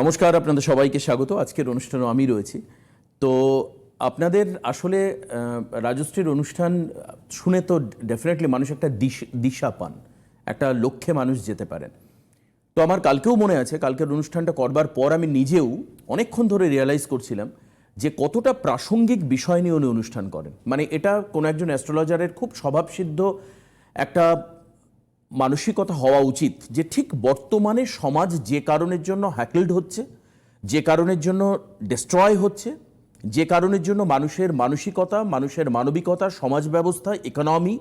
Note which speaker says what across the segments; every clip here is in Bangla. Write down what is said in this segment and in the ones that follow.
Speaker 1: নমস্কার, আপনাদের সবাইকে স্বাগত। আজকের অনুষ্ঠানে আমি রয়েছি। তো আপনাদের আসলে রাজশ্রীর অনুষ্ঠান শুনে তো ডেফিনেটলি মানুষ একটা দিশা পান, একটা লক্ষ্যে মানুষ যেতে পারেন তো আমার কালকেও মনে আছে, কালকের অনুষ্ঠানটা করবার পর আমি নিজেও অনেকক্ষণ ধরে রিয়েলাইজ করছিলাম যে কতটা প্রাসঙ্গিক বিষয় নিয়ে উনি অনুষ্ঠান করেন। মানে এটা কোনো একজন অ্যাস্ট্রোলজারের খুব স্বভাবসিদ্ধ একটা মানসিকতা হওয়া উচিত যে ঠিক বর্তমানে সমাজ যে কারণের জন্য হ্যাকেলড হচ্ছে, যে কারণের জন্য ডিস্ট্রয় হচ্ছে, যে কারণের জন্য মানুষের মানসিকতা, মানুষের মানবিকতা, সমাজ ব্যবস্থা ইকোনমি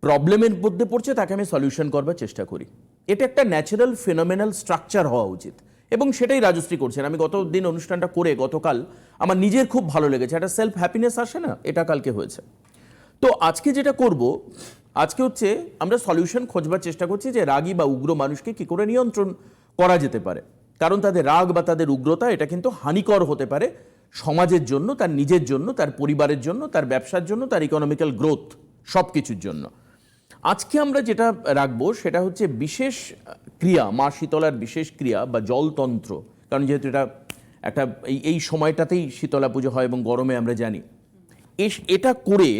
Speaker 1: প্রবলেমের মধ্যে পড়ছে, তাকে আমি সলিউশন করবার চেষ্টা করি। এটা একটা ন্যাচারাল ফিনোমিনাল স্ট্রাকচার হওয়া উচিত। এবং সেটাই রাজশ্রী করছেন। আমি গত দিন অনুষ্ঠানটা করে গতকাল আমার নিজের খুব ভালো লেগেছে। একটা সেলফ হ্যাপিনেস আসে না? এটা কালকে হয়েছে। তো আজকে যেটা করব, আজকে হচ্ছে আমরা সলিউশন খোঁজবার চেষ্টা করছি যে রাগী বা উগ্র মানুষকে কি করে নিয়ন্ত্রণ করা যেতে পারে। কারণ তাদের রাগ বা তাদের উগ্রতা এটা কিন্তু হানিকর হতে পারে সমাজের জন্য, তার নিজের জন্য, তার পরিবারের জন্য, তার ব্যবসার জন্য, তার ইকোনমিক্যাল গ্রোথ সব কিছুর জন্য। আজকে আমরা যেটা রাখব সেটা হচ্ছে বিশেষ ক্রিয়া, মা শীতলার বিশেষ ক্রিয়া বা জলতন্ত্র। কারণ যেহেতু এটা একটা এই এই সময়টাতেই শীতলা পুজো হয় এবং গরমে আমরা জানি। এটা করে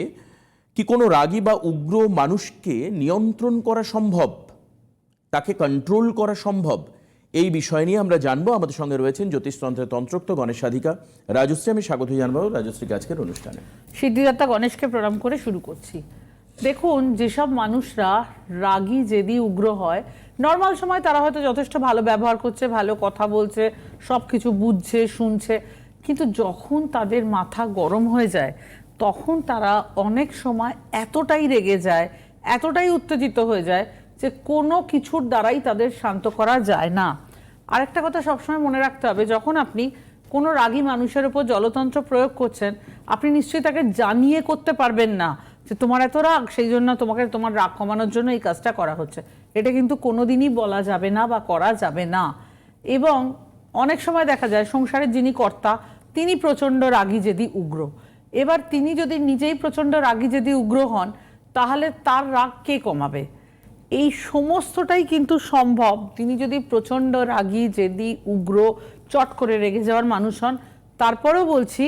Speaker 1: কি কোনো রাগী বা উগ্র মানুষকে নিয়ন্ত্রণ করা সম্ভব? তাকে কন্ট্রোল করা সম্ভব? এই বিষয় নিয়ে আমরা জানব। আমাদের সঙ্গে রয়েছেন জ্যোতিষতন্ত্রের তন্ত্রোক্ত গণেশ সাধিকা রাজশ্রী, আমি স্বাগত জানব রাজশ্রীকে আজকের অনুষ্ঠানে।
Speaker 2: সিদ্ধিদাতা গণেশকে প্রণাম করে শুরু করছি। দেখুন, যেসব মানুষরা রাগী, জেদি, উগ্র হয় নর্মাল সময় তারা হয়তো যথেষ্ট ভালো ব্যবহার করছে, ভালো কথা বলছে সব কিছু বুঝছে, শুনছে, কিন্তু যখন তাদের মাথা গরম হয়ে যায় তখন তারা অনেক সময় এতটাই রেগে যায়, এতটাই উত্তেজিত হয়ে যায় যে কোনো কিছুর দ্বারাই তাদের শান্ত করা যায় না। আরেকটা কথা সবসময় মনে রাখতে হবে, যখন আপনি কোনো রাগী মানুষের উপর জলতন্ত্র প্রয়োগ করছেন, আপনি নিশ্চয়ই তাকে জানিয়ে করতে পারবেন না যে তোমার এত রাগ, সেই জন্য তোমাকে তোমার রাগ কমানোর জন্য এই কাজটা করা হচ্ছে। এটা কিন্তু কোনোদিনই বলা যাবে না বা করা যাবে না। এবং অনেক সময় দেখা যায়, সংসারের যিনি কর্তা, তিনি প্রচণ্ড রাগী জেদি উগ্র। এবার তিনি যদি নিজেই প্রচণ্ড রাগী যদি উগ্র হন, তাহলে তার রাগ কে কমাবে? এই সমস্তটাই কিন্তু সম্ভব। তিনি যদি প্রচণ্ড রাগী, জেদি, উগ্র, চট করে রেগে যাওয়ার মানুষ হন, তারপরেও বলছি,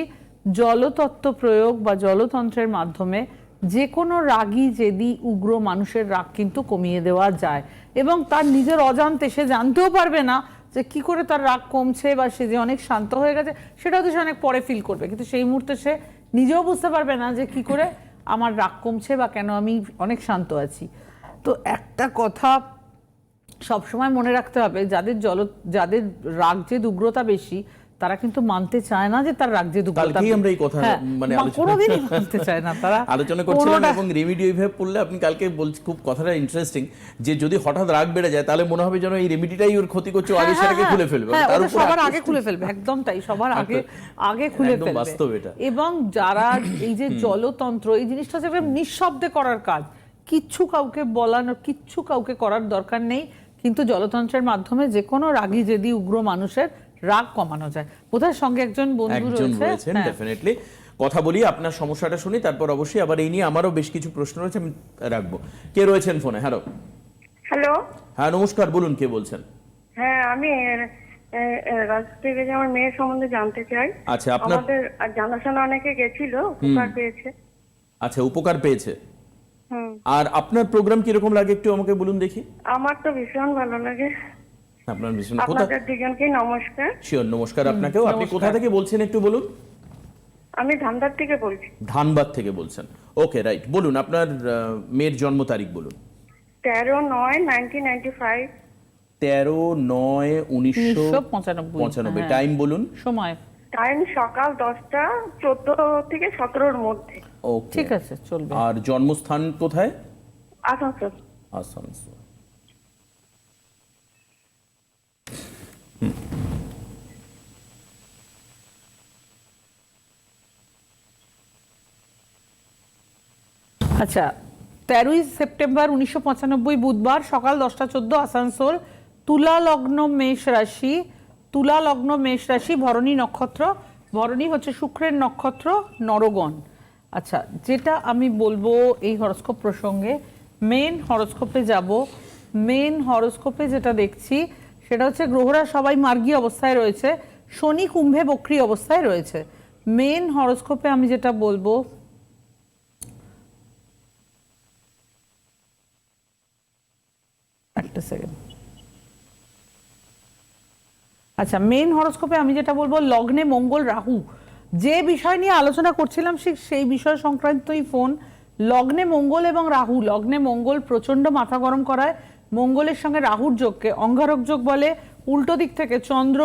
Speaker 2: জলতত্ত্ব প্রয়োগ বা জলতন্ত্রের মাধ্যমে যে কোনো রাগী যেদি উগ্র মানুষের রাগ কিন্তু কমিয়ে দেওয়া যায়। এবং তার নিজের অজান্তে সে জানতেও পারবে না যে কি করে তার রাগ কমছে বা সে যে অনেক শান্ত হয়ে গেছে, সেটাও তো সে অনেক পরে ফিল করবে। কিন্তু সেই মুহূর্তে সে নিজেও বুঝতে পারবে না যে কি করে আমার রাগ কমছে বা কেন আমি অনেক শান্ত আছি। তো একটা কথা সবসময় মনে রাখতে হবে, যাদের জল, যাদের রাগ যে দুগ্রতা বেশি তারা কিন্তু মানতে চায় না যে তার রাগ যে
Speaker 1: কালকেই আমরা এই কথা
Speaker 2: হ্যাঁ,
Speaker 1: মানে
Speaker 2: কোনোদিনই মানতে চায় না তারা
Speaker 1: আলোচনা করছিলাম এবং রেমিডি পড়লে আপনি কালকে বলছি খুব কথাটা ইন্টারেস্টিং যে যদি হঠাৎ রাগ বেড়ে যায় তাহলে মনে হবে যেন এই রেমিডিটাই ওর ক্ষতি করছে আগে
Speaker 2: হ্যাঁ,
Speaker 1: সেটাকে
Speaker 2: হ্যাঁ,
Speaker 1: খুলে ফেলবে।
Speaker 2: হ্যাঁ,
Speaker 1: তার উপর
Speaker 2: সবার
Speaker 1: আগে-
Speaker 2: খুলে ফেলবে একদম তাই সবার আগে আগে খুলে ফেলবে।
Speaker 1: বাস্তব এটা।
Speaker 2: এবং যারা এই যে জলতন্ত্র এই জিনিসটা হচ্ছে নিঃশব্দে করার কাজ। কিচ্ছু কাউকে বলানোর কিচ্ছু কাউকে করার দরকার নেই। কিন্তু জলতন্ত্রের মাধ্যমে যে কোনো রাগী জেদি উগ্র মানুষের রাগ কমানো যায়। বোধহয় সঙ্গে একজন বন্ধু রয়েছে।
Speaker 1: রয়েছেন
Speaker 2: হ্যাঁ।
Speaker 1: ডেফিনেটলি কথা বলি আপনার সমস্যাটা শুনি তারপর অবশ্যই আবার এই নিয়ে আমারও বেশ কিছু প্রশ্ন রয়েছে আমি রাখব। কে রয়েছেন ফোনে হ্যালো
Speaker 3: হ্যালো
Speaker 1: হ্যাঁ নমস্কার বলুন কে বলছেন?
Speaker 3: হ্যাঁ আমি থেকে আমার মেয়ের সম্বন্ধে জানতে চাই।
Speaker 1: আচ্ছা আপনার
Speaker 3: আমাদের আর জানাশোনা অনেকে গেছিল উপকার পেয়েছে।
Speaker 1: আচ্ছা উপকার পেয়েছে। আর আপনার প্রোগ্রাম কীরকম লাগে একটু আমাকে বলুন দেখি।
Speaker 3: আমার তো ভীষণ ভালো লাগে।
Speaker 1: আপনার ভীষণ কোথা
Speaker 3: আপনাদের দুজনকেই নমস্কার।
Speaker 1: শিওর নমস্কার আপনাকেও। আপনি কোথা থেকে বলছেন একটু বলুন?
Speaker 3: আমি ধামদার থেকে বলছি।
Speaker 1: ধানবাদ থেকে বলছেন। ওকে রাইট বলুন আপনার মেয়ের জন্ম তারিখ বলুন।
Speaker 3: তেরো নয় নাইনটিন নাইনটি ফাইভ
Speaker 1: তেরো নয় উনিশশো
Speaker 2: 1995
Speaker 1: পঁচানব্বই।
Speaker 2: হ্যাঁ।
Speaker 1: টাইম বলুন।
Speaker 2: সময়।
Speaker 3: টাইম সকাল দশটা চোদ্দ থেকে সতেরোর মধ্যে।
Speaker 1: ওকে
Speaker 2: ঠিক আছে চলবে।
Speaker 1: আর জন্মস্থান কোথায়?
Speaker 3: আসানসোল।
Speaker 1: আসানসোল।
Speaker 2: আচ্ছা তেরোই সেপ্টেম্বর উনিশশো পঁচানব্বই বুধবার সকাল দশটা চোদ্দ আসানসোল তুলা লগ্ন মেষ রাশি তুলা লগ্ন মেষ রাশি, ভরণী নক্ষত্র। ভরণী হচ্ছে শুক্রের নক্ষত্র, নরগণ। আচ্ছা যেটা আমি বলব এই হরস্কোপ প্রসঙ্গে মেন হরস্কোপে যাব। মেন হরস্কোপে যেটা দেখছি, সেটা হচ্ছে গ্রহরা সবাই মার্গী অবস্থায় রয়েছে, শনি কুম্ভে বক্রী অবস্থায় রয়েছে। মেন হরোস্কোপে আমি যেটা বলব একটা সেকেন্ড আচ্ছা মেন হরোস্কোপে আমি যেটা বলব, লগ্নে মঙ্গল রাহু। যে বিষয় নিয়ে আলোচনা করছিলাম ঠিক সেই বিষয় সংক্রান্তই ফোন লগ্নে মঙ্গল এবং রাহু। লগ্নে মঙ্গল প্রচণ্ড মাথা গরম করায়। মঙ্গলের সঙ্গে রাহুর যোগকে অঙ্গারক যোগ বলে। উল্টো দিক থেকে চন্দ্র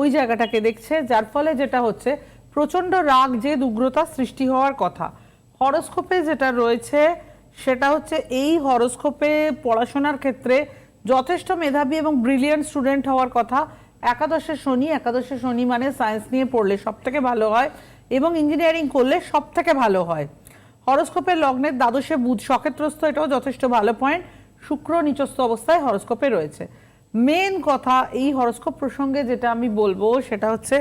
Speaker 2: ওই জায়গাটাকে দেখছে, যার ফলে যেটা হচ্ছে প্রচণ্ড রাগ যে উগ্রতা সৃষ্টি হওয়ার কথা। হরোস্কোপে যেটা রয়েছে, সেটা হচ্ছে এই হরোস্কোপে পড়াশোনার ক্ষেত্রে যথেষ্ট মেধাবী এবং ব্রিলিয়ান্ট স্টুডেন্ট হওয়ার কথা। একাদশে শনি একাদশে শনি মানে সায়েন্স নিয়ে পড়লে সব থেকে ভালো হয় এবং ইঞ্জিনিয়ারিং করলে সব থেকে ভালো হয়। হরোস্কোপের লগ্নের দ্বাদশে বুধ সক্ষেত্রস্থ, এটাও যথেষ্ট ভালো পয়েন্ট শুক্র নিচস্থ অবস্থায় হরোস্কোপে রয়েছে। মেন কথা এই হরোস্কোপ প্রসঙ্গে যেটা আমি বলব, সেটা হচ্ছে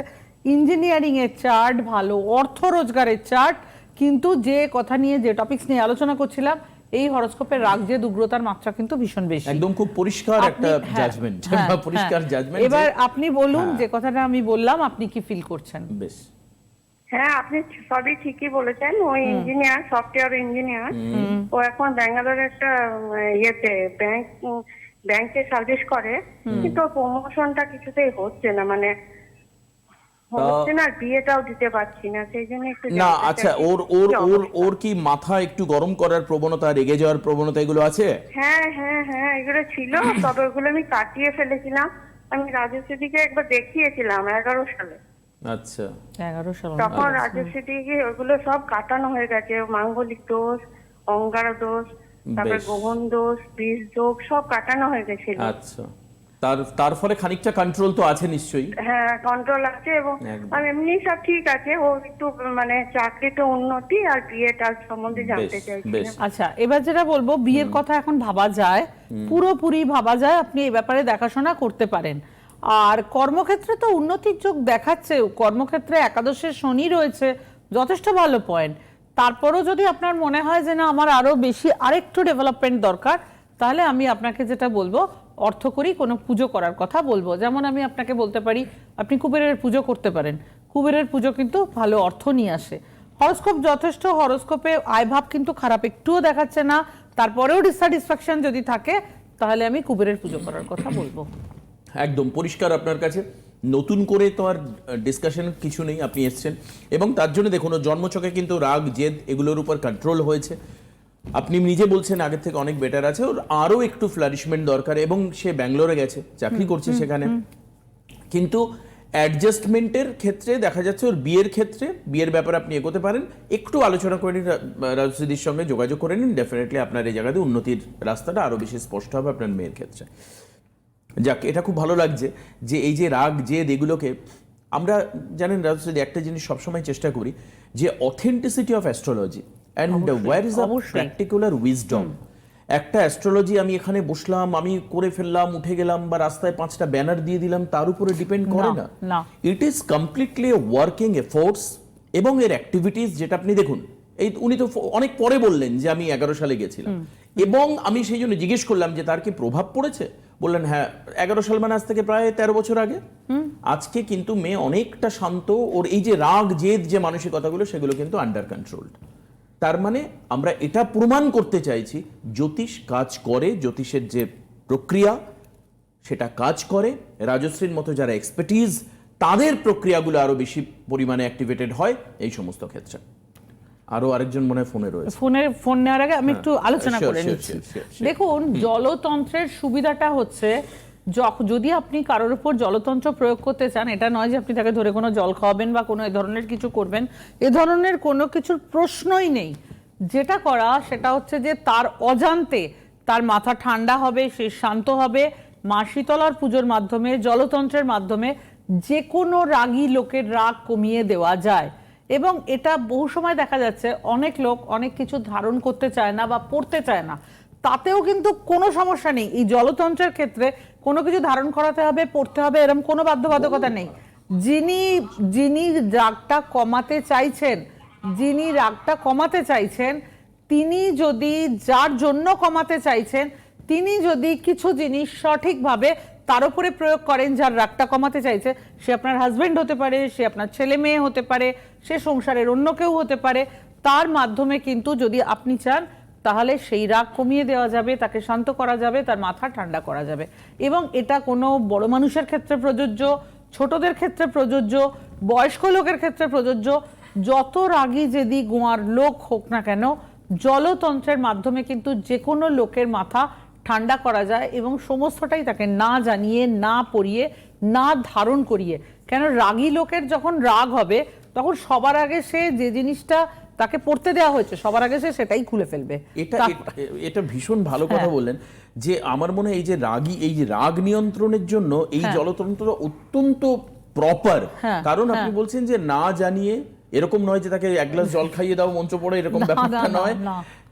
Speaker 2: ইঞ্জিনিয়ারিংয়ের চার্ট ভালো, অর্থ রোজগারের চার্ট কিন্তু যে কথা নিয়ে, যে টপিকস নিয়ে আলোচনা করছিলাম এই হরোস্কোপের রাগ যে উগ্রতার মাত্রা কিন্তু ভীষণ বেশি।
Speaker 1: একদম খুব পরিষ্কার একটা
Speaker 2: হ্যাঁ,
Speaker 1: জাজমেন্ট
Speaker 2: হ্যাঁ,
Speaker 1: পরিষ্কার
Speaker 2: হ্যাঁ।
Speaker 1: জাজমেন্ট
Speaker 2: এবার আপনি বলুন যে কথাটা আমি বললাম আপনি কি ফিল করছেন?
Speaker 1: বেশ।
Speaker 3: হ্যাঁ আপনি সবই ঠিকই বলেছেন। ওই ইঞ্জিনিয়ার সফটওয়্যার ইঞ্জিনিয়ার ও এখন ব্যাঙ্গালোরে একটা ইয়েতে ব্যাংক ব্যাংকে সার্ভিস করে। কিন্তু প্রমোশনটা কিছুতেই হচ্ছে না। মানে হচ্ছে না বিয়েটাও দিতে পারছি না সেই জন্য একটু
Speaker 1: না আচ্ছা ওর ওর ওর ওর কি মাথা একটু গরম করার প্রবণতা রেগে যাওয়ার প্রবণতা এগুলো আছে?
Speaker 3: হ্যাঁ হ্যাঁ হ্যাঁ এগুলো ছিল তবে ওগুলো আমি কাটিয়ে ফেলেছিলাম। আমি রাজস্বীদিকে একবার দেখিয়েছিলাম এগারো সালে।
Speaker 1: আচ্ছা।
Speaker 2: এগারো সাল।
Speaker 3: তখন রাজস্বীদিকে ওগুলো সব কাটানো হয়ে গেছে মাঙ্গলিক দোষ অঙ্গার দোষ তারপর। গোহন দোষ বীজ যোগ সব কাটানো হয়ে গেছিল।
Speaker 1: আচ্ছা। তার তার ফলে খানিকটা কন্ট্রোল তো আছে নিশ্চয়ই।
Speaker 3: হ্যাঁ কন্ট্রোল আছে এবং। আর এমনি সব ঠিক আছে ও একটু মানে চাকরিতে উন্নতি আর বিয়েটার সম্বন্ধে জানতে চাইছি
Speaker 2: আচ্ছা এবার যেটা বলব বিয়ের কথা এখন ভাবা যায় পুরোপুরি ভাবা যায় আপনি এই ব্যাপারে দেখাশোনা করতে পারেন। আর কর্মক্ষেত্রে তো উন্নতির যোগ দেখাচ্ছে কর্মক্ষেত্রে একাদশে শনি রয়েছে যথেষ্ট ভালো পয়েন্ট তারপরও যদি আপনার মনে হয় যে না আমার আরও বেশি আরেকটু ডেভেলপমেন্ট দরকার তাহলে আমি আপনাকে যেটা বলব অর্থ করি, কোনো পুজো করার কথা বলব। যেমন আমি আপনাকে বলতে পারি, আপনি কুবেরের পুজো করতে পারেন। কুবেরের পুজো কিন্তু ভালো অর্থ নিয়ে আসে। হরস্কোপ যথেষ্ট, হরোস্কোপে আয়ভাব কিন্তু খারাপ, একটুও দেখাচ্ছে না। তারপরেও ডিসস্যাটিসফ্যাকশন যদি থাকে, তাহলে আমি কুবেরের পুজো করার কথা বলব।
Speaker 1: একদম পরিষ্কার আপনার কাছে। নতুন করে তো আর ডিসকাশন কিছু নেই, আপনি এসছেন। এবং তার জন্য দেখুন ওর জন্মছকে কিন্তু রাগ, জেদ, এগুলোর উপর কন্ট্রোল হয়েছে। আপনি নিজে বলছেন আগের থেকে অনেক বেটার আছে। ওর আরও একটু ফ্লারিশমেন্ট দরকার এবং সে ব্যাঙ্গালোরে গেছে চাকরি করছে সেখানে। কিন্তু অ্যাডজাস্টমেন্টের ক্ষেত্রে দেখা যাচ্ছে ওর বিয়ের ক্ষেত্রে বিয়ের ব্যাপারে আপনি এগোতে পারেন। একটু আলোচনা করে নিন রাজনীতির সঙ্গে যোগাযোগ করে নিন। ডেফিনেটলি আপনার এই জায়গাতে উন্নতির রাস্তাটা আরও বেশি স্পষ্ট হবে আপনার মেয়ের ক্ষেত্রে। যাক এটা খুব ভালো লাগছে যে এই যে রাগ জেদ এগুলোকে আমরা জানেন রাজনীতি একটা জিনিস সবসময় চেষ্টা করি যে authenticity of astrology and war is
Speaker 2: অবশ্যই।
Speaker 1: প্র্যাকটিকুলার উইজডম একটা অ্যাস্ট্রোলজি আমি এখানে বসলাম আমি করে ফেললাম উঠে গেলাম বা রাস্তায় পাঁচটা ব্যানার দিয়ে দিলাম তার উপরে ডিপেন্ড করে
Speaker 2: না।
Speaker 1: It is completely working efforts এবং এর অ্যাক্টিভিটিস যেটা আপনি দেখুন এই উনি তো অনেক পরে বললেন যে আমি এগারো সালে গেছিলাম। এবং আমি সেই জন্য জিজ্ঞেস করলাম যে তার কি প্রভাব পড়েছে? বললেন হ্যাঁ এগারো সাল মানে আজ থেকে প্রায় তেরো বছর আগে। আজকে কিন্তু মেয়ে অনেকটা শান্ত ওর এই যে রাগ জেদ যে মানসিকতাগুলো সেগুলো কিন্তু আন্ডার কন্ট্রোলড তার মানে আমরা এটা প্রমাণ করতে চাইছি জ্যোতিষ কাজ করে জ্যোতিষের যে প্রক্রিয়া সেটা কাজ করে। রাজশ্রীর মতো যারা এক্সপার্টিজ তাদের প্রক্রিয়াগুলো আরও বেশি পরিমাণে অ্যাক্টিভেটেড হয় এই সমস্ত ক্ষেত্রে। আরও আরেকজন মনে হয় ফোনে রয়েছে।
Speaker 2: ফোনের ফোন নেওয়ার আগে আমি একটু আলোচনা করে নিচ্ছি. দেখুন জলতন্ত্রের সুবিধাটা হচ্ছে যদি আপনি কারোর উপর জলতন্ত্র প্রয়োগ করতে চান, এটা নয় যে আপনি তাকে ধরে কোনো জল খাওয়াবেন বা কোনো এ ধরনের কিছু করবেন, এ ধরনের কোনো কিছুর প্রশ্নই নেই। যেটা করা, সেটা হচ্ছে যে তার অজান্তে তার মাথা ঠান্ডা হবে, সে শান্ত হবে, মা শীতলার পুজোর মাধ্যমে, জলতন্ত্রের মাধ্যমে যে কোনো রাগী লোকের রাগ কমিয়ে দেওয়া যায়। এবং এটা বহু সময় দেখা যাচ্ছে, অনেক লোক অনেক কিছু ধারণ করতে চায় না বা পড়তে চায় না। তাতেও কিন্তু কোনো সমস্যা নেই। এই জলতন্ত্রের ক্ষেত্রে কোনো কিছু ধারণ করাতে হবে, পড়তে হবে এরকম কোনো বাধ্যবাধকতা নেই। যিনি যিনি রাগটা কমাতে চাইছেন, যিনি রাগটা কমাতে চাইছেন, তিনি যদি যার জন্য কমাতে চাইছেন, তিনি যদি কিছু জিনিস সঠিকভাবে তার উপরে প্রয়োগ করেন, যার রাগটা কমাতে চাইছে, সে আপনার হাজব্যান্ড হতে পারে, সে আপনার ছেলে মেয়ে হতে পারে, সে সংসারের অন্য কেউ হতে পারে, তার মাধ্যমে কিন্তু যদি আপনি চান তাহলে সেই রাগ কমিয়ে দেওয়া যাবে, তাকে শান্ত করা যাবে, তার মাথা ঠান্ডা করা যাবে। এবং এটা কোনো বড় মানুষের ক্ষেত্রে প্রযোজ্য, ছোটদের ক্ষেত্রে প্রযোজ্য, বয়স্ক লোকের ক্ষেত্রে প্রযোজ্য। যত রাগী যদি গোয়ার লোক হোক না কেন, জলতন্ত্রের মাধ্যমে কিন্তু যে কোনো লোকের মাথা ঠান্ডা করা যায় এবং সমস্তটাই তাকে না জানিয়ে, না পড়িয়ে, না ধারণ করিয়ে। কেন রাগী লোকের যখন রাগ হবে, তখন সবার আগে সে যে জিনিসটা তাকে পড়তে দেওয়া হয়েছে সবার আগে সে সেটাই খুলে ফেলবে।
Speaker 1: এটা এটা- ভীষণ ভালো কথা
Speaker 2: হ্যাঁ।
Speaker 1: বললেন যে আমার মনে হয় এই যে রাগী এই যে রাগ নিয়ন্ত্রণের জন্য এই
Speaker 2: হ্যাঁ।
Speaker 1: জলতন্ত্র অত্যন্ত প্রপার
Speaker 2: হ্যাঁ,
Speaker 1: কারণ আপনি। বলছেন যে না জানিয়ে এরকম নয় যে তাকে এক গ্লাস জল খাইয়ে দাও মঞ্চ পড়ে এরকম ব্যাপারটা নয়।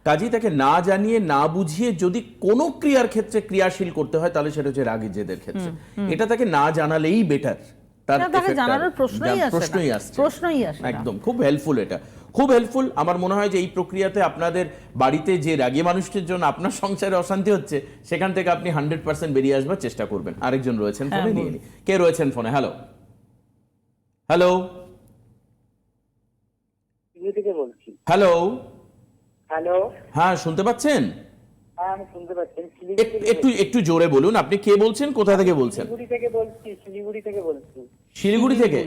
Speaker 1: কাজেই তাকে না জানিয়ে না বুঝিয়ে যদি কোনো ক্রিয়ার ক্ষেত্রে ক্রিয়াশীল করতে হয় তাহলে সেটা হচ্ছে রাগী জেদের ক্ষেত্রে এটা তাকে না জানালেই বেটার তার
Speaker 2: প্রশ্নই আসে
Speaker 1: প্রশ্নই
Speaker 2: আসে
Speaker 1: একদম খুব হেল্পফুল এটা। খুব হেল্পফুল আমার মনে হয় যে এই প্রক্রিয়াতে আপনাদের বাড়িতে যে রাগী মানুষটির জন্য আপনার সংসারে অশান্তি হচ্ছে সেখান থেকে আপনি হান্ড্রেড পার্সেন্ট বেরিয়ে আসবার চেষ্টা করবেন। আরেকজন রয়েছেন
Speaker 2: হ্যাঁ,
Speaker 1: ফোনে নিয়ে কে রয়েছেন ফোনে? হ্যালো হ্যালো
Speaker 4: দিল্লি থেকে বলছি।
Speaker 1: হ্যালো
Speaker 4: হ্যালো
Speaker 1: হ্যাঁ শুনতে পাচ্ছেন?
Speaker 4: হ্যাঁ
Speaker 1: একটু একটু জোরে বলুন। আপনি কে বলছেন? কোথা থেকে বলছেন?
Speaker 4: শিলিগুড়ি থেকে বলছি শিলিগুড়ি থেকে
Speaker 1: শিলিগুড়ি থেকে?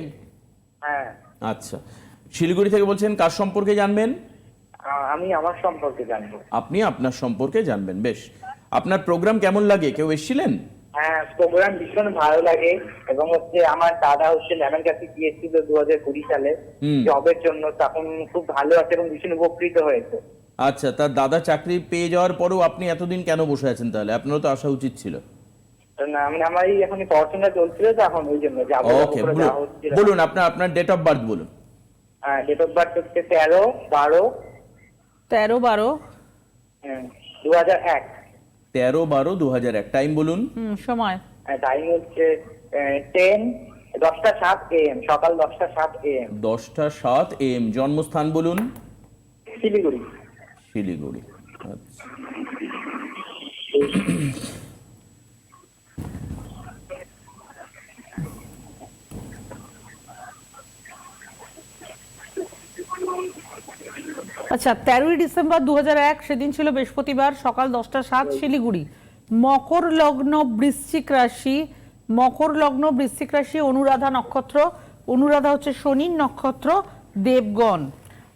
Speaker 4: হ্যাঁ।
Speaker 1: আচ্ছা। শিলিগুড়ি থেকে বলছেন কার সম্পর্কে জানবেন?
Speaker 4: আমি আমার সম্পর্কে জানব।
Speaker 1: আপনি আপনার সম্পর্কে জানবেন বেশ। আপনার প্রোগ্রাম কেমন লাগে? কেউ এসেছিলেন?
Speaker 4: হ্যাঁ প্রোগ্রাম ভীষণ ভালো লাগে এবং হচ্ছে আমার দাদা হচ্ছে ম্যামের কাছে গিয়েছিল দু হাজার কুড়ি সালে। জবের জন্য তখন খুব ভালো আছে এবং ভীষণ উপকৃত হয়েছে।
Speaker 1: আচ্ছা তার দাদা চাকরি পেয়ে যাওয়ার পরেও আপনি এতদিন কেন বসে আছেন তাহলে? আপনারও তো আসা উচিত ছিল।
Speaker 4: না মানে আমার এই এখন পড়াশোনা চলছিল তো এখন ওই জন্য
Speaker 1: ওকে। বলুন আপনার আপনার ডেট অফ বার্থ বলুন।
Speaker 4: ডেট অফ বার্থ হচ্ছে তেরো বারো।
Speaker 2: তেরো বারো।
Speaker 4: দু হাজার এক।
Speaker 1: তেরো বারো দু হাজার এক। টাইম বলুন।
Speaker 2: হুম, সময়।
Speaker 4: টাইম হচ্ছে টেন দশটা সাত এম সকাল দশটা সাত এম
Speaker 1: দশটা সাত এম জন্মস্থান বলুন।
Speaker 4: শিলিগুড়ি।
Speaker 1: শিলিগুড়ি। আচ্ছা।
Speaker 2: আচ্ছা তেরোই ডিসেম্বর দু হাজার এক সেদিন ছিল বৃহস্পতিবার, সকাল দশটা সাত শিলিগুড়ি। মকর লগ্ন বৃশ্চিক রাশি মকর লগ্ন বৃশ্চিক রাশি অনুরাধা নক্ষত্র, অনুরাধা হচ্ছে শনির নক্ষত্র, দেবগণ।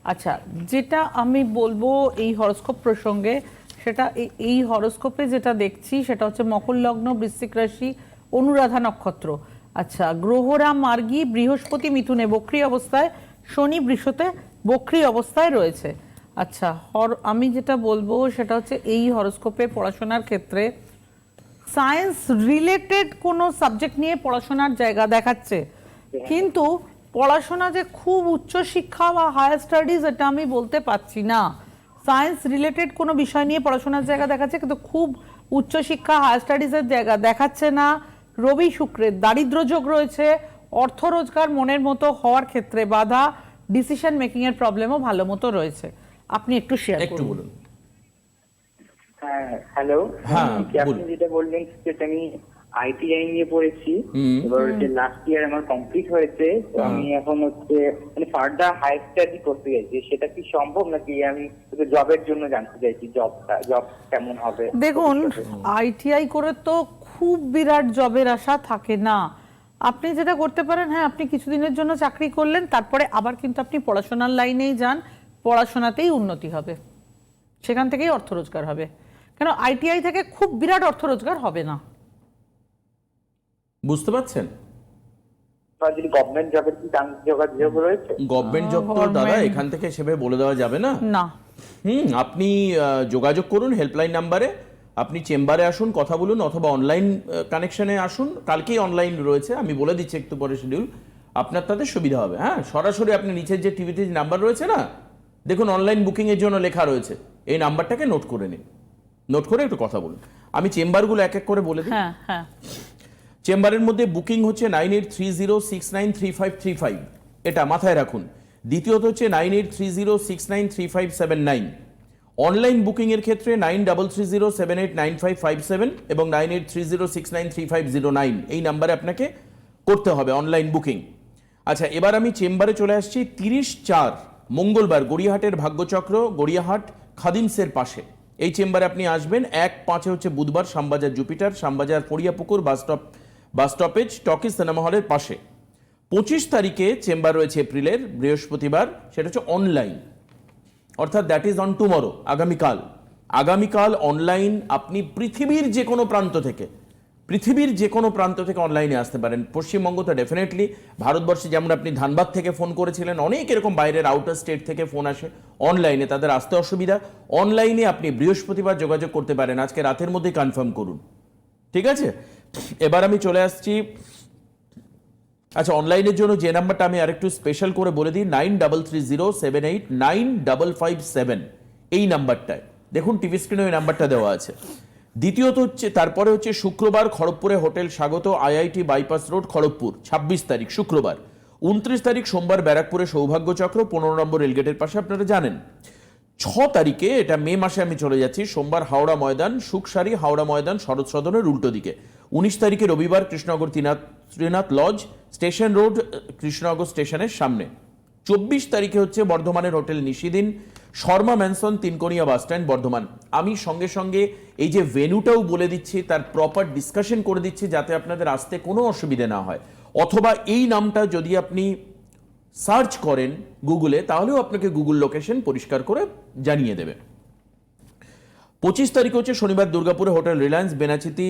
Speaker 2: আচ্ছা যেটা আমি বলব এই হরস্কোপ প্রসঙ্গে, সেটা এই- এই হরস্কোপে যেটা দেখছি, সেটা হচ্ছে মকর লগ্ন বৃশ্চিক রাশি, অনুরাধা নক্ষত্র। আচ্ছা গ্রহরা মার্গী বৃহস্পতি মিথুনে, বক্রী অবস্থায় শনি বৃষতে বক্রী অবস্থায় রয়েছে। আচ্ছা হর আমি যেটা বলব সেটা হচ্ছে এই হরস্কোপে পড়াশোনার ক্ষেত্রে সায়েন্স রিলেটেড কোনো সাবজেক্ট নিয়ে পড়াশোনার জায়গা দেখাচ্ছে। কিন্তু পড়াশোনা যে খুব উচ্চ শিক্ষা বা হায়ার স্টাডিজ এটা আমি বলতে পারছি না। সায়েন্স রিলেটেড কোনো বিষয় নিয়ে পড়াশোনার জায়গা দেখাচ্ছে কিন্তু খুব উচ্চ শিক্ষা হায়ার স্টাডিজের জায়গা দেখাচ্ছে না। রবি শুক্রের দারিদ্র যোগ রয়েছে অর্থ রোজগার মনের মতো হওয়ার ক্ষেত্রে বাধা। ডিসিশন মেকিং এর প্রবলেমও ভালো মতো রয়েছে। আপনি একটু শেয়ার
Speaker 1: একটু বলুন।
Speaker 4: হ্যাঁ হ্যালো
Speaker 1: হ্যাঁ,
Speaker 4: আপনি যেটা বললেন সেটা আমি আইটিআই নিয়ে পড়েছি। এবার হচ্ছে লাস্ট ইয়ার আমার কমপ্লিট হয়েছে। তো আমি এখন হচ্ছে মানে ফার্দার হায়ার স্টাডি করতে চাইছি। সেটা কি সম্ভব নাকি আমি জবের জন্য জানতে চাইছি জবটা জব কেমন হবে?
Speaker 2: দেখুন আইটিআই করে তো খুব বিরাট জবের আশা থাকে না। আপনি যেটা করতে পারেন হ্যাঁ আপনি কিছুদিনের জন্য চাকরি করলেন তারপরে আবার কিন্তু আপনি পড়াশোনার লাইনেই যান পড়াশোনাতেই উন্নতি হবে। সেখান থেকেই অর্থ রোজগার হবে। কেন আইটিআই থেকে খুব বিরাট অর্থ রোজগার হবে না।
Speaker 1: বুঝতে পারছেন?
Speaker 4: যদি গভর্নমেন্ট জবের কি যোগাযোগ রয়েছে?
Speaker 1: গভর্নমেন্ট জব তো দাদা এখান থেকে সেভাবে বলে দেওয়া যাবে না?
Speaker 2: না।
Speaker 1: হুম আপনি যোগাযোগ করুন হেল্পলাইন নাম্বারে। আপনি চেম্বারে আসুন কথা বলুন অথবা অনলাইন কানেকশনে আসুন। কালকেই অনলাইন রয়েছে আমি বলে দিচ্ছি একটু পরে শিডিউল আপনার তাতে সুবিধা হবে হ্যাঁ? সরাসরি আপনি নিচের যে টিভিতে যে নাম্বার রয়েছে না দেখুন অনলাইন বুকিংয়ের জন্য লেখা রয়েছে। এই নাম্বারটাকে নোট করে নিন। নোট করে একটু কথা বলুন। আমি চেম্বারগুলো এক এক করে বলে দিই।
Speaker 2: হ্যাঁ হ্যাঁ।
Speaker 1: চেম্বারের মধ্যে বুকিং হচ্ছে nine eight three zero six nine three five three five এটা মাথায় রাখুন। দ্বিতীয়ত হচ্ছে nine eight three zero six nine three five seven nine online বুকিংয়ের ক্ষেত্রে nine double three zero seven eight nine five five seven এবং nine eight three zero six nine three five zero nine এই নাম্বারে আপনাকে করতে হবে অনলাইন বুকিং আচ্ছা এবার আমি চেম্বারে চলে আসছি তিরিশ চার মঙ্গলবার গড়িয়াহাটের ভাগ্যচক্র, গড়িয়াহাট খাদিমসের পাশে। এই চেম্বারে আপনি আসবেন, এক পাঁচে হচ্ছে বুধবার Shyambazar Jupiter, Shyambazar bus stop, bus stoppage, talkies cinema হলের পাশে। পঁচিশ তারিখে চেম্বার রয়েছে এপ্রিলের, বৃহস্পতিবার, সেটা হচ্ছে অনলাইন অর্থাৎ দ্যাট ইজ অন টুমরো আগামীকাল। আগামীকাল অনলাইন আপনি পৃথিবীর যে কোনো প্রান্ত থেকে, পৃথিবীর যে কোনো প্রান্ত থেকে অনলাইনে আসতে পারেন। পশ্চিমবঙ্গ তো ডেফিনেটলি ভারতবর্ষে যেমন আপনি ধানবাদ থেকে ফোন করেছিলেন, অনেক এরকম বাইরের আউটার স্টেট থেকে ফোন আসে অনলাইনে তাদের আসতে অসুবিধা। অনলাইনে আপনি বৃহস্পতিবার যোগাযোগ করতে পারেন। আজকে রাতের মধ্যেই কনফার্ম করুন। ঠিক আছে? এবার আমি চলে আসছি আচ্ছা অনলাইনের জন্য যে নাম্বারটা আমি আরেকটু স্পেশাল করে বলে দিই nine double three zero seven eight nine double five seven এই নাম্বারটায় দেখুন টিভি স্ক্রিনে ওই নাম্বারটা দেওয়া আছে। দ্বিতীয়ত হচ্ছে, তারপরে হচ্ছে শুক্রবার খড়গপুরে hotel Swagat IIT bypass road Kharagpur, ছাব্বিশ তারিখ, শুক্রবার। উনত্রিশ তারিখ সোমবার ব্যারাকপুরে সৌভাগ্য চক্র পনেরো নম্বর রেলগেটের পাশে আপনারা জানেন। ছ তারিখে, এটা মে মাসে আমি চলে যাচ্ছি, সোমবার হাওড়া ময়দান, সুখসারি, হাওড়া ময়দান, শরৎ সদনের উল্টো দিকে। উনিশ তারিখে রবিবার Krishnanagar Trinath Trinath lodge station road Krishnanagar স্টেশনের সামনে। চব্বিশ তারিখে হচ্ছে বর্ধমানের hotel Nishidin, Sharma mansion Tinkonia bus stand, Bardhaman. আমি সঙ্গে সঙ্গে এই যে ভেনুটাও বলে দিচ্ছি, তার প্রপার ডিসকাশন করে দিচ্ছি যাতে আপনাদের আসতে কোনো অসুবিধে না হয়। অথবা এই নামটা যদি আপনি সার্চ করেন গুগলে, তাহলেও আপনাকে গুগল লোকেশন পরিষ্কার করে জানিয়ে দেবে। পঁচিশ তারিখ হচ্ছে শনিবার দুর্গাপুরে হোটেল রিলায়েন্স, বেনাচিতি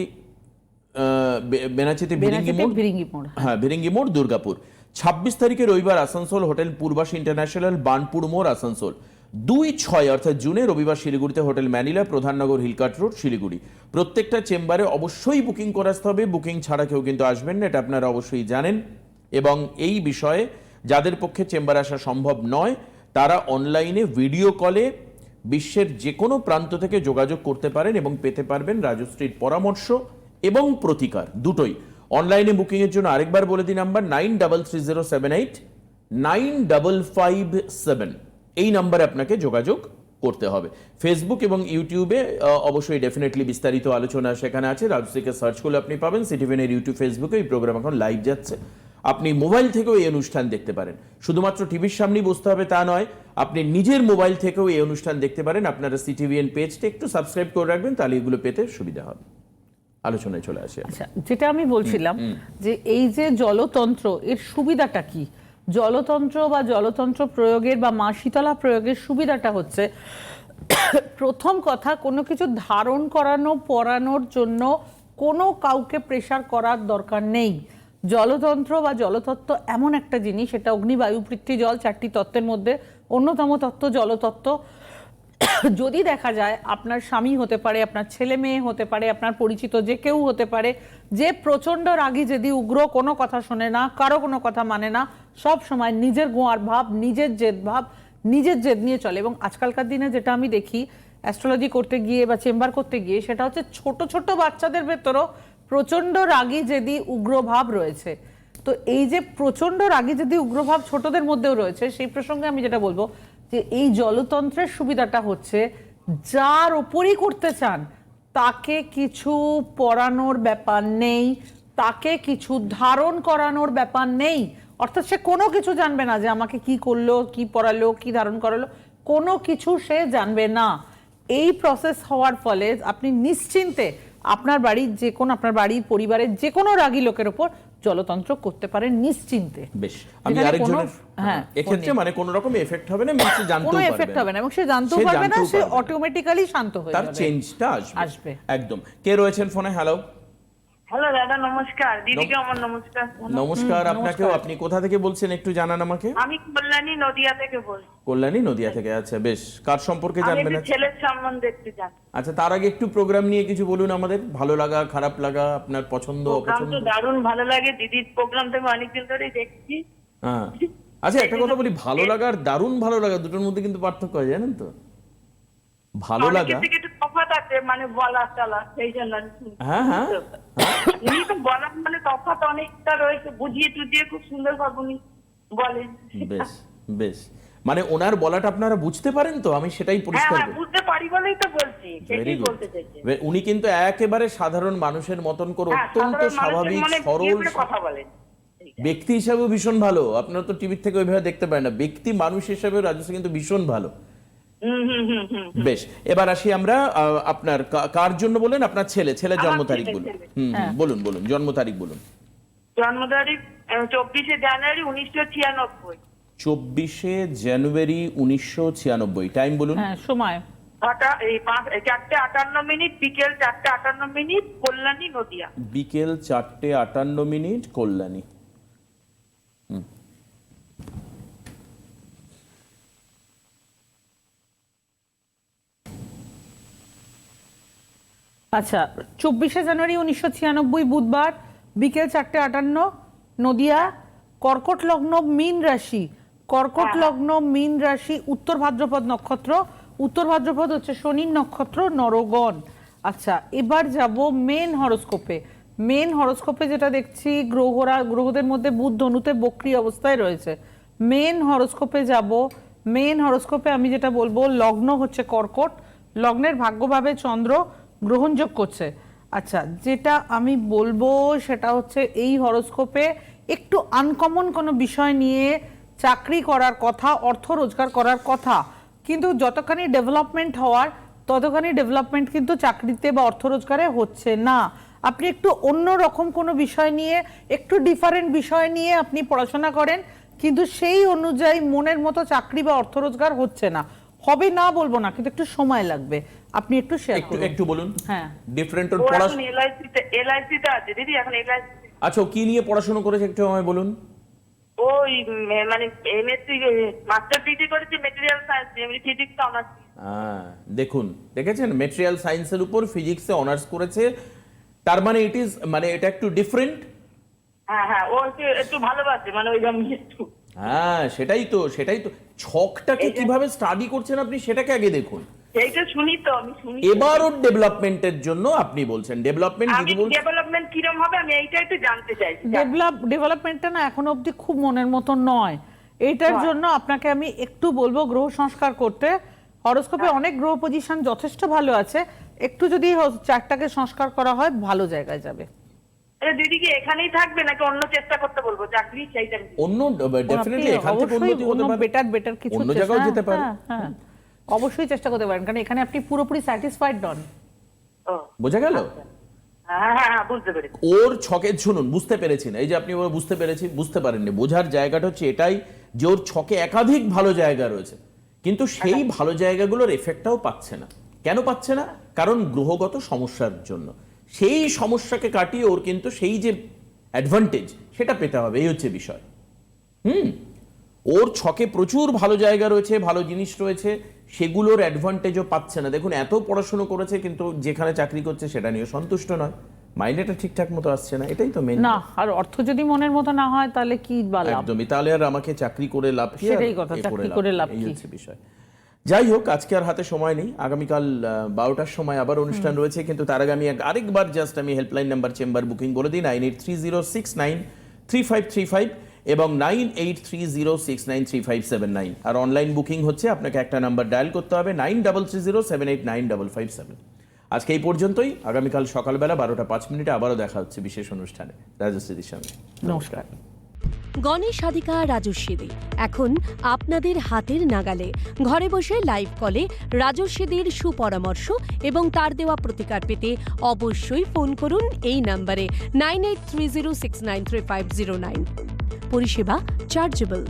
Speaker 1: বেনাচিতি
Speaker 2: বেনাচিতে
Speaker 1: মোড়? হ্যাঁ ভিরিঙ্গি মোড় দুর্গাপুর। ছাব্বিশ তারিখে রবিবার আসানসোল হোটেল পূর্বাসী ইন্টারন্যাশনাল বানপুর মোড় আসানসোল। দুই ছয় অর্থাৎ জুনে রবিবার শিলিগুড়িতে hotel Manila Pradhannagar hill cart road Siliguri. প্রত্যেকটা চেম্বারে অবশ্যই বুকিং করে আসতে হবে বুকিং ছাড়া কেউ কিন্তু আসবেন না এটা আপনারা অবশ্যই জানেন। এবং এই বিষয়ে যাদের পক্ষে চেম্বার আসা সম্ভব নয় তারা অনলাইনে ভিডিও কলে বিশ্বের যে কোনো প্রান্ত থেকে যোগাযোগ করতে পারেন এবং পেতে পারবেন রাজশ্রীর পরামর্শ। এবং প্রতিকার দুটোই। অনলাইনে বুকিং এর জন্য আরেকবার বলে দিই number nine double three zero seven eight nine double five seven এই নাম্বারে আপনাকে যোগাযোগ করতে হবে। ফেসবুক এবং ইউটিউবে অবশ্যই ডেফিনেটলি বিস্তারিত আলোচনা সেখানে আছে। রাজশ্রীকে সার্চ করলে আপনি পাবেন। সিটিভেনের ইউটিউব ফেসবুকে এই প্রোগ্রাম এখন লাইভ যাচ্ছে। আপনি মোবাইল থেকেও এই অনুষ্ঠান দেখতে পারেন। শুধুমাত্র টিভির সামনেই বসতে হবে তা নয়, আপনি নিজের মোবাইল থেকেও এই অনুষ্ঠান দেখতে পারেন। আপনারা সিটিভিএন পেজটা একটু সাবস্ক্রাইব করে রাখবেন, তাহলে এগুলো পেতে সুবিধা হবে। আলোচনায় চলে আসে।
Speaker 2: আচ্ছা যেটা আমি বলছিলাম যে এই যে জলতন্ত্র এর সুবিধাটা কি? জলতন্ত্র বা জলতন্ত্র প্রয়োগের বা মা শীতলা প্রয়োগের সুবিধাটা হচ্ছে প্রথম কথা কোনো কিছু ধারণ করানো পরানোর জন্য কোনো কাউকে প্রেশার করার দরকার নেই। জলতন্ত্র বা জলতত্ত্ব এমন একটা জিনিস এটা অগ্নি বায়ু পৃথ্বী জল চারটি তত্ত্বের মধ্যে অন্যতম তত্ত্ব জলতত্ত্ব। যদি দেখা যায় আপনার স্বামী হতে পারে, আপনার ছেলে মেয়ে হতে পারে, আপনার পরিচিত যে কেউ হতে পারে, যে প্রচণ্ড রাগী, যদি উগ্র কোনো কথা শোনে না, কারও কোনো কথা মানে না, সব সময় নিজের গোয়ার ভাব, নিজের জেদ ভাব, নিজের জেদ নিয়ে চলে। এবং আজকালকার দিনে যেটা আমি দেখি অ্যাস্ট্রোলজি করতে গিয়ে বা চেম্বার করতে গিয়ে, সেটা হচ্ছে ছোট ছোট বাচ্চাদের ভেতরও প্রচণ্ড রাগী উগ্র ভাব রয়েছে। তো এই যে প্রচণ্ড রাগী, যদি উগ্রভাব ছোটদের মধ্যেও রয়েছে, সেই প্রসঙ্গে আমি যেটা বলব যে এই জলতন্ত্রের সুবিধাটা হচ্ছে, যার ওপরই করতে চান, তাকে কিছু পড়ানোর ব্যাপার নেই, তাকে কিছু ধারণ করানোর ব্যাপার নেই। অর্থাৎ সে কোনো কিছু জানবে না যে আমাকে কি করল, কি পড়ালো, কি ধারণ করালো, কোনো কিছু সে জানবে না। এই প্রসেস হওয়ার ফলে আপনি নিশ্চিন্তে আপনার বাড়ির যে কোনো আপনার বাড়ির পরিবারের যে কোনো রাগী লোকের উপর জলতন্ত্র করতে পারেন নিশ্চিন্তে।
Speaker 1: বেশ আমি আরেকজনের
Speaker 2: হ্যাঁ,
Speaker 1: এক্ষেত্রে মানে কোনো রকম এফেক্ট হবে না মানে সে জানতেও
Speaker 2: কোনো এফেক্ট হবে না এবং সে জানতেও পারবে না সে
Speaker 1: পারবে।
Speaker 2: অটোমেটিক্যালি শান্ত হয়ে যাবে।
Speaker 1: তার চেঞ্জটা আসবে।
Speaker 2: আসবে।
Speaker 1: একদম। কে রয়েছেন ফোনে হ্যালো
Speaker 3: হ্যালো দাদা নমস্কার। দিদিকে আমার নমস্কার
Speaker 1: নমস্কার আপনাকেও। আপনি কোথা থেকে বলছেন একটু জানান আমাকে?
Speaker 3: আমি কল্যাণী নদিয়া থেকে বলছি।
Speaker 1: কল্যাণী নদিয়া থেকে। আচ্ছা বেশ। কার সম্পর্কে জানবেন
Speaker 3: ছেলের সম্বন্ধে একটু জানি।
Speaker 1: আচ্ছা তার আগে একটু প্রোগ্রাম নিয়ে কিছু বলুন আমাদের। ভালো লাগা খারাপ লাগা আপনার পছন্দ
Speaker 3: প্রোগ্রাম
Speaker 1: অপছন্দ?
Speaker 3: দারুণ ভালো লাগে। দিদির প্রোগ্রাম থেকে অনেকদিন ধরেই দেখছি।
Speaker 1: হ্যাঁ। আচ্ছা একটা কথা বলি। ভালো লাগা আর দারুণ ভালো লাগা দুটোর মধ্যে কিন্তু পার্থক্য হয় জানেন তো? ভালো লাগা
Speaker 3: আছে মানে বলা চলা সেই জন্য আমি
Speaker 1: হ্যাঁ হ্যাঁ।
Speaker 3: উনি তো বলার মানে তফাৎ অনেকটা রয়েছে বুঝিয়ে টুজিয়ে খুব সুন্দর ভাবে উনি বলেন।
Speaker 1: বেশ বেশ। মানে ওনার বলাটা আপনারা বুঝতে পারেন তো? আমি সেটাই
Speaker 5: হ্যাঁ
Speaker 1: পরিষ্কার
Speaker 5: বুঝতে পারি বলেই তো বলছি সেটাই বলতে চাইছি।
Speaker 1: উনি কিন্তু একেবারে সাধারণ মানুষের মতন করে অত্যন্ত স্বাভাবিক সরল
Speaker 5: কথা বলেন
Speaker 1: ব্যক্তি হিসাবেও ভীষণ ভালো। আপনারা তো টিভির থেকে ওইভাবে দেখতে পারেন না। ব্যক্তি মানুষ হিসাবে রাজস্ব কিন্তু ভীষণ ভালো। বেশ এবার আসি আমরা আহ, আপনার কার জন্য বলেন? আপনার ছেলে ছেলের
Speaker 5: আমার
Speaker 1: জন্ম তারিখ বলুন।
Speaker 5: ছেলে।
Speaker 1: হুম হুম, বলুন বলুন জন্ম তারিখ বলুন।
Speaker 5: জন্ম তারিখ চব্বিশে জানুয়ারি উনিশশো ছিয়ানব্বই।
Speaker 1: চব্বিশে জানুয়ারি উনিশশো ছিয়ানব্বই টাইম বলুন।
Speaker 2: হ্যাঁ সময়।
Speaker 5: এই চারটে আটান্ন মিনিট বিকেল চারটে আটান্ন মিনিট কল্যাণী নদিয়া।
Speaker 1: বিকেল চারটে আটান্ন মিনিট কল্যাণী। হুম।
Speaker 2: আচ্ছা চব্বিশে জানুয়ারি উনিশশো ছিয়ানব্বই বুধবার বিকেল চারটে আটান্ন নদিয়া কর্কট লগ্ন মীন রাশি। কর্কট লগ্ন মীন রাশি উত্তর ভাদ্রপদ নক্ষত্র। উত্তর ভাদ্রপদ হচ্ছে শনির নক্ষত্র নরগণ। আচ্ছা এবার যাব মেন হরোস্কোপে। মেন হরোস্কোপে যেটা দেখছি গ্রহরা গ্রহদের মধ্যে বুধ ধনুতে বক্রি অবস্থায় রয়েছে। মেন হরস্কোপে যাব। মেন হরোস্কোপে আমি যেটা বলব লগ্ন হচ্ছে কর্কট। লগ্নের ভাগ্যভাবে চন্দ্র। গ্রহণযোগ করছে। আচ্ছা যেটা আমি বলব সেটা হচ্ছে এই হরোস্কোপে একটু আনকমন কোনো বিষয় নিয়ে চাকরি করার কথা, অর্থ রোজগার করার কথা, কিন্তু যতখানি ডেভেলপমেন্ট হওয়ার, ততখানি ডেভেলপমেন্ট কিন্তু চাকরিতে বা অর্থ রোজগারে হচ্ছে না। আপনি একটু অন্য রকম কোনো বিষয় নিয়ে, একটু ডিফারেন্ট বিষয় নিয়ে আপনি পড়াশোনা করেন, কিন্তু সেই অনুযায়ী মনের মতো চাকরি বা অর্থ রোজগার হচ্ছে না। হবে না বলব না, কিন্তু একটু সময় লাগবে। আপনি একটু শেয়ার
Speaker 1: একটু
Speaker 2: করুন।
Speaker 1: একটু বলুন।
Speaker 2: হ্যাঁ।
Speaker 1: ডিফারেন্ট ওর পড়াশোনা
Speaker 5: এলআইসিতে এলআইসিতে আছে দিদি এখন এলআইসি
Speaker 1: আচ্ছা কি নিয়ে পড়াশোনা করেছে একটু আমায় বলুন?
Speaker 5: ওই মানে এমএসসি মাস্টার ডিগ্রি করেছে মেটেরিয়াল সায়েন্স এমনি ফিজিক্স অনার্স
Speaker 1: হ্যাঁ দেখুন দেখেছেন? মেটেরিয়াল সায়েন্সের উপর ফিজিক্সে অনার্স করেছে। তার মানে ইট ইজ মানে এটা একটু ডিফারেন্ট
Speaker 5: হ্যাঁ হ্যাঁ ও একটু একটু ভালোবাসে মানে ওই জন্য একটু।
Speaker 1: হ্যাঁ সেটাই তো সেটাই তো। ছকটাকে কীভাবে স্টাডি করছেন আপনি সেটাকে আগে দেখুন।
Speaker 5: সেইটা শুনি তো আমি শুনি
Speaker 1: এবার ওর ডেভেলপমেন্টের জন্য আপনি বলছেন। ডেভেলপমেন্ট
Speaker 5: আমি
Speaker 1: বলছেন?
Speaker 5: ডেভেলপমেন্ট কিরম হবে আমি এইটা একটু জানতে চাইছি
Speaker 2: ডেভেলপ ডেভেলপমেন্টটা না এখনও অবধি খুব মনের মতো নয়। এইটার জন্য আপনাকে আমি একটু বলব গ্রহ সংস্কার করতে। হরোস্কোপে অনেক গ্রহ পজিশন যথেষ্ট ভালো আছে। একটু যদি চারটাকে সংস্কার করা হয় ভালো জায়গায় যাবে।
Speaker 5: আরে দিদি কি এখানেই থাকবে নাকি অন্য চেষ্টা করতে বলব? চাকরি সেইটা আমি-
Speaker 1: অন্য ডেফিনেটলি এখান থেকে
Speaker 2: অবশ্যই
Speaker 1: উন্নতি হতে
Speaker 2: অন্য বেটার বেটার কিছু
Speaker 1: অন্য
Speaker 2: চেষ্টা-
Speaker 1: জায়গাও যেতে পারে।
Speaker 2: হ্যাঁ, হ্যাঁ। অবশ্যই চেষ্টা করতে পারেন কারণ এখানে আপনি পুরোপুরি স্যাটিসফাইড নন।
Speaker 1: বোঝা গেল?
Speaker 5: হ্যাঁ হ্যাঁ হ্যাঁ বুঝতে পেরেছি।
Speaker 1: ওর ছকে শুনুন বুঝতে পেরেছেন এই যে আপনি বুঝতে পেরেছি বুঝতে পারেননি। বোঝার জায়গাটা হচ্ছে এটাই যে ওর ছকে একাধিক ভালো জায়গা রয়েছে কিন্তু সেই ভালো জায়গাগুলোর এফেক্টটাও পাচ্ছে না। কেন পাচ্ছে না? কারণ গ্রহগত সমস্যার জন্য। সেই সমস্যাকে কাটিয়ে ওর কিন্তু সেই যে অ্যাডভান্টেজ সেটা পেতে হবে। এই হচ্ছে বিষয়। হুম? ওর ছকে প্রচুর ভালো জায়গা রয়েছে ভালো জিনিস রয়েছে সেগুলোর অ্যাডভান্টেজও পাচ্ছে না। দেখুন এত পড়াশুনো করেছে কিন্তু যেখানে চাকরি করছে সেটা নিয়ে সন্তুষ্ট নয়। মাইনেটা ঠিকঠাক মতো আসছে না এটাই তো মেন
Speaker 2: না আর অর্থ যদি মনের মতো না হয় তাহলে কি বা লাভ?
Speaker 1: একদমই তাহলে আর আমাকে চাকরি করে লাভ কি
Speaker 2: সেটাই কথা, চাকরি করে লাভ কি?
Speaker 1: হচ্ছে বিষয়। যাই হোক আজকে আর হাতে সময় নেই। আগামীকাল বারোটার সময় আবার অনুষ্ঠান রয়েছে কিন্তু তার আগে আমি আরেকবার জাস্ট আমি হেল্পলাইন নাম্বার চেম্বার বুকিং বলে দিই nine eight three zero six nine three five three five এবং nine eight three zero six nine three five seven nine আর অনলাইন বুকিং হচ্ছে আপনাকে একটা নাম্বার ডায়াল করতে হবে nine double three zero seven eight nine double five seven আজকে এই পর্যন্তই। আগামীকাল সকালবেলা বারোটা পাঁচ মিনিটে আবারও দেখা হচ্ছে বিশেষ অনুষ্ঠানে। রাজশ্রীদির সঙ্গে।
Speaker 2: নমস্কার।
Speaker 6: গণেশ সাধিকা রাজস্বীদি এখন আপনাদের হাতের নাগালে ঘরে বসে লাইভ কলে রাজস্বীদির সুপরামর্শ এবং তার দেওয়া প্রতিকার পেতে অবশ্যই ফোন করুন এই নাম্বারে nine eight three zero six nine three five zero nine পরিষেবা চার্জেবল।